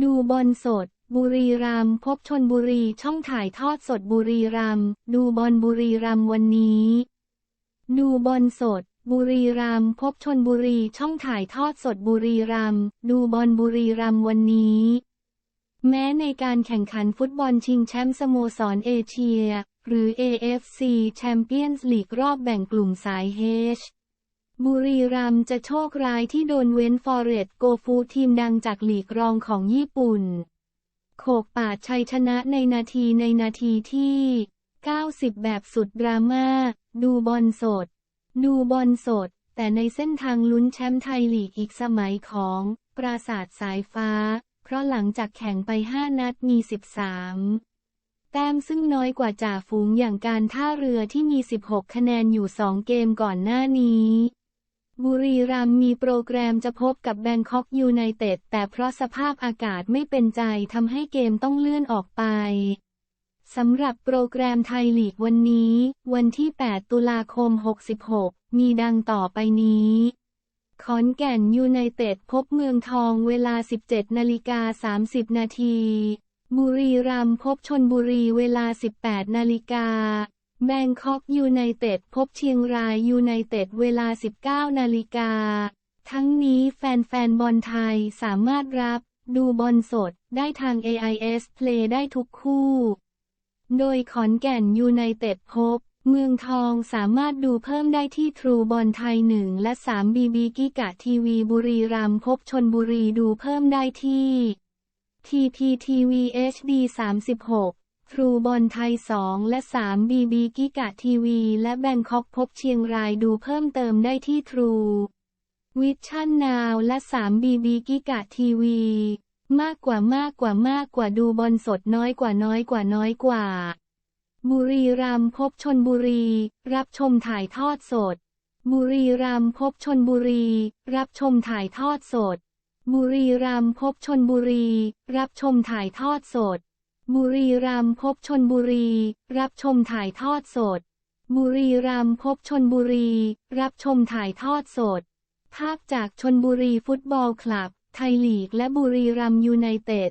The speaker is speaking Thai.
ดูบอลสด บุรีรัมย์พบชนบุรีช่องถ่ายทอดสดบุรีรัมย์ดูบอลบุรีรัมย์วันนี้ ดูบอลสด บุรีรัมย์พบชนบุรีช่องถ่ายทอดสดบุรีรัมย์ดูบอลบุรีรัมย์วันนี้ แม้ในการแข่งขันฟุตบอลชิงแชมป์สโมสรเอเชีย หรือ AFC Champions League รอบแบ่งกลุ่มสาย H บุรีรัมจะโชคร้ายที่โดนเว้นฟอร์เรสต์โกฟูทีมดังจากหลีกรองของญี่ปุ่น โขกปาดชัยชนะในนาทีในนาทีที่ 90 แบบสุดดราม่า ดูบอลสด ดูบอลสด แต่ในเส้นทางลุ้นแชมป์ไทยลีกอีกสมัยของ ปราสาทสายฟ้า เพราะหลังจากแข่งไป 5 นัดมี 13แต้มซึ่งน้อยกว่าจ่าฝูงอย่างการท่าเรือที่มี 16 คะแนนอยู่ 2 เกมก่อนหน้านี้ บุรีรัมย์มีโปรแกรมจะพบกับแบงคอกยูไนเต็ดแต่เพราะสภาพอากาศไม่เป็นใจทำให้เกมต้องเลื่อนออกไปสำหรับโปรแกรมไทยลีกวันนี้ วันที่ 8 ตุลาคม 66 มีดังต่อไปนี้ ขอนแก่นยูไนเต็ดพบเมืองทองเวลา 17 นาฬิกา 30 นาที บุรีรัมย์พบชนบุรีเวลา 18 นาฬิกา แบงคอกยูไนเต็ดพบเชียงรายยูไนเต็ดเวลา 19 นาฬิกา ทั้งนี้แฟนๆบอลไทยสามารถรับ ดูบอลสดได้ทาง AIS Play ได้ทุกคู่ โดยขอนแก่นยูไนเต็ดพบ เมืองทองสามารถดูเพิ่มได้ที่ทรูบอลไทย 1 และ3บีบีกิกะทีวีบุรีรัมพบชนบุรีดูเพิ่มได้ที่ TPTV HD 36 ทรูบอลไทย 2 และ 3 บีบีกิกะทีวี และแบงคอกพบเชียงรายดูเพิ่มเติมได้ที่ทรูวิชั่นนาวและ 3 บีบีกิกะทีวี มากกว่ามากกว่ามากกว่าดูบอลสดน้อยกว่าน้อยกว่าน้อยกว่า บุรีรัมพบชนบุรี รับชมถ่ายทอดสด บุรีรัมพบชนบุรี รับชมถ่ายทอดสด บุรีรัมพบชนบุรี รับชมถ่ายทอดสด บุรีรัมย์พบชนบุรี รับชมถ่ายทอดสด บุรีรัมย์พบชนบุรี รับชมถ่ายทอดสด ภาพจากชนบุรีฟุตบอลคลับ ไทยลีกและบุรีรัมย์ยูไนเต็ด